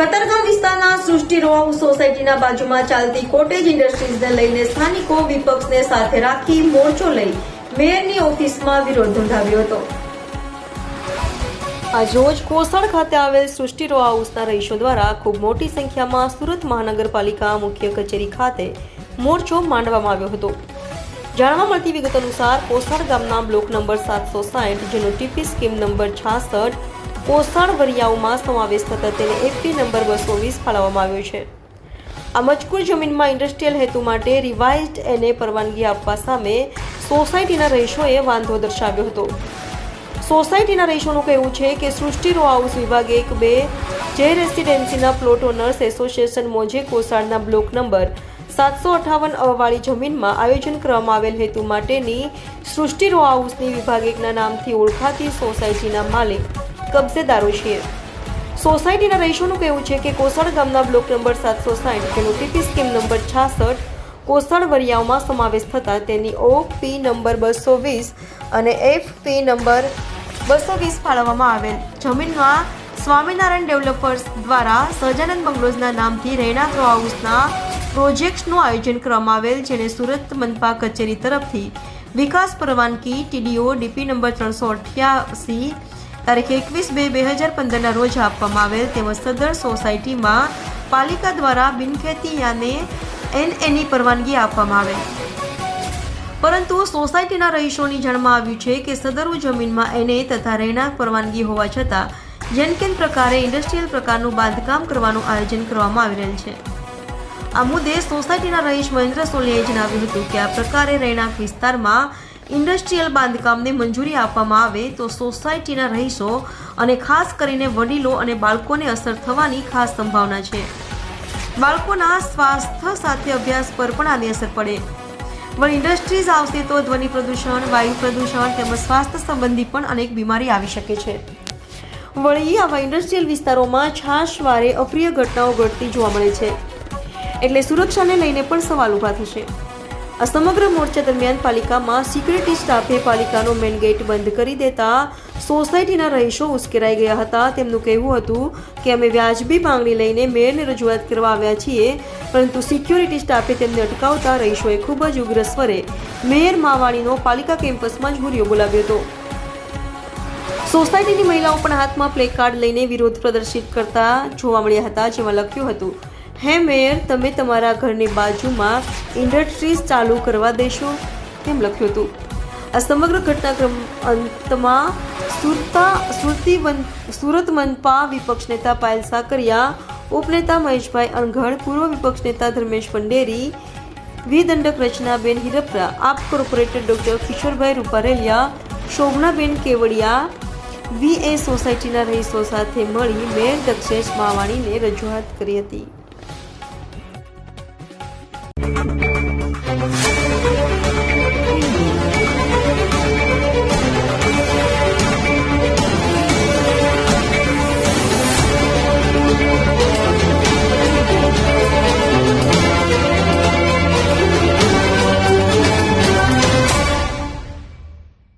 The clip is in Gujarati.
સૃષ્ટિ રો સોસાયટીના બાજુમાં ચાલતી કોટેજ ઇન્ડસ્ટ્રીઝને લઈને સ્થાનિકો વિપક્ષને સાથે રાખી મોરચો લઈ મેયરની ઓફિસમાં વિરોધ નોંધાવ્યો હતો. આજરોજ કોસળ ખાતે આવેલ સૃષ્ટિ રો હાઉસના રહીશો દ્વારા ખૂબ મોટી સંખ્યામાં સુરત મહાનગરપાલિકા મુખ્ય કચેરી ખાતે મોરચો માંડવામાં આવ્યો હતો. જાણવા મળતી વિગત અનુસાર કોસળ ગામના બ્લોક નંબર સાતસો સાઠ, જેનો ટીપી સ્કીમ નંબર છાસઠ કોસાડ વરિયાઓમાં સમાવેશ થતા તેને એપી નંબર બસો વીસ ફાળવવામાં આવ્યો છે. આ મજકૂર જમીનમાં ઇન્ડસ્ટ્રીયલ હેતુ માટે રિવાઇઝડ એને પરવાનગી આપવા સામે સોસાયટીના રહીશોએ વાંધો દર્શાવ્યો હતો. સોસાયટીના રહીશોનું કહેવું છે કે સૃષ્ટિ રો હાઉસ વિભાગ એક બે જે રેસિડેન્સીના પ્લોટ ઓનર્સ એસોસિએશન મોજે કોસાડના બ્લોક નંબર સાતસો અઠાવન વાળી જમીનમાં આયોજન કરવામાં આવેલ હેતુ માટેની સૃષ્ટિ રો હાઉસની વિભાગ એકના નામથી ઓળખાતી સોસાયટીના માલિક કબજેદારો છીએ. સોસાયટીના રહીશોનું કહેવું છે કે કોસળ ગામના બ્લોક નંબર સાતસો સાઠ તેનો ટીપી સ્કીમ નંબર છાસઠ કોસળ વરિયાઓમાં સમાવેશ થતાં તેની ઓ પી નંબર બસો વીસ અને એફ પી નંબર બસો વીસ ફાળવવામાં આવેલ. જમીનમાં સ્વામિનારાયણ ડેવલપર્સ દ્વારા સહજાનંદ બંગલોઝના નામથી રહેણાંક રો હાઉસના પ્રોજેક્ટ્સનું આયોજન કરવામાં આવેલ, જેને સુરત મનપા કચેરી તરફથી વિકાસ પરવાનગી, ટીડીઓ, ડીપી નંબર ત્રણસો અઠ્યાસી તારીખ એકવીસ બે બે હજાર પંદરના રોજ આપવામાં આવેલ તેમજ સદર સોસાયટીમાં પાલિકા દ્વારા બિનખેતી યાને એન પરવાનગી આપવામાં આવે. પરંતુ સોસાયટીના રહીશોની જાણમાં આવ્યું છે કે સદરુ જમીનમાં એને તથા રહેણાંક પરવાનગી હોવા છતાં જેન કેન પ્રકારે ઇન્ડસ્ટ્રીયલ પ્રકારનું બાંધકામ કરવાનું આયોજન કરવામાં આવી રહેલ છે. આ મુદ્દે સોસાયટીના રહીશ મહેન્દ્ર સોલીએ જણાવ્યું હતું કે આ પ્રકારે રહેણાંક વિસ્તારમાં ઇન્ડસ્ટ્રીયલ બાંધકામને મંજૂરી આપવામાં આવે તો સોસાયટીના રહીશો અને ખાસ કરીને વડીલો અને બાળકોને અસર થવાની ખાસ સંભાવના છે. બાળકોના સ્વાસ્થ્ય સાથે અભ્યાસ પર પણ આની અસર પડે. વળી ઇન્ડસ્ટ્રીઝ આવશે તો ધ્વનિ પ્રદૂષણ, વાયુ પ્રદૂષણ તેમજ સ્વાસ્થ્ય સંબંધી પણ અનેક બીમારી આવી શકે છે. વળી આવા ઇન્ડસ્ટ્રીયલ વિસ્તારોમાં છાશવારે અપ્રિય ઘટનાઓ ઘટતી જોવા મળે છે. એટલે સુરક્ષાને લઈને પણ સવાલ ઊભા થશે. આ સમગ્ર મોરચા દરમિયાન પાલિકામાં સિક્યુરિટી સ્ટાફે પાલિકાનો મેઇન ગેટ બંધ કરી દેતા સોસાયટીના રહીશો ઉશ્કેરાઈ ગયા હતા. તેમનું કહેવું હતું કે અમે વ્યાજબી માંગણી લઈને મેયરને રજૂઆત કરવા આવ્યા છીએ, પરંતુ સિક્યુરિટી સ્ટાફે તેમને અટકાવતા રહીશોએ ખૂબ જ ઉગ્ર સ્વરે મેયર માવાણીનો પાલિકા કેમ્પસમાં જ હુરિયો બોલાવ્યો હતો. સોસાયટીની મહિલાઓ પણ હાથમાં પ્લે કાર્ડ લઈને વિરોધ પ્રદર્શિત કરતા જોવા મળ્યા હતા, જેમાં લખ્યું હતું હે મેયર, તમે તમારા ઘરની બાજુમાં ઇન્ડસ્ટ્રીઝ ચાલુ કરવા દેશો તેમ લખ્યું હતું. આ સમગ્ર ઘટનાક્રમ અંતમાં સુરતા સુરતી સુરત મનપા વિપક્ષ નેતા પાયલ સાકરિયા, ઉપનેતા મહેશભાઈ અણઘડ, પૂર્વ વિપક્ષ નેતા ધર્મેશ પંડેરી વી દંડક Rachnaben Hirpara, AAP corporator doctor Kishorbhai Rupareliya, Shobhanaben Kevadiya, V A સોસાયટીના રહીશો સાથે મળી મેયર દક્ષેશ માવાણીને રજૂઆત કરી હતી. Thank you.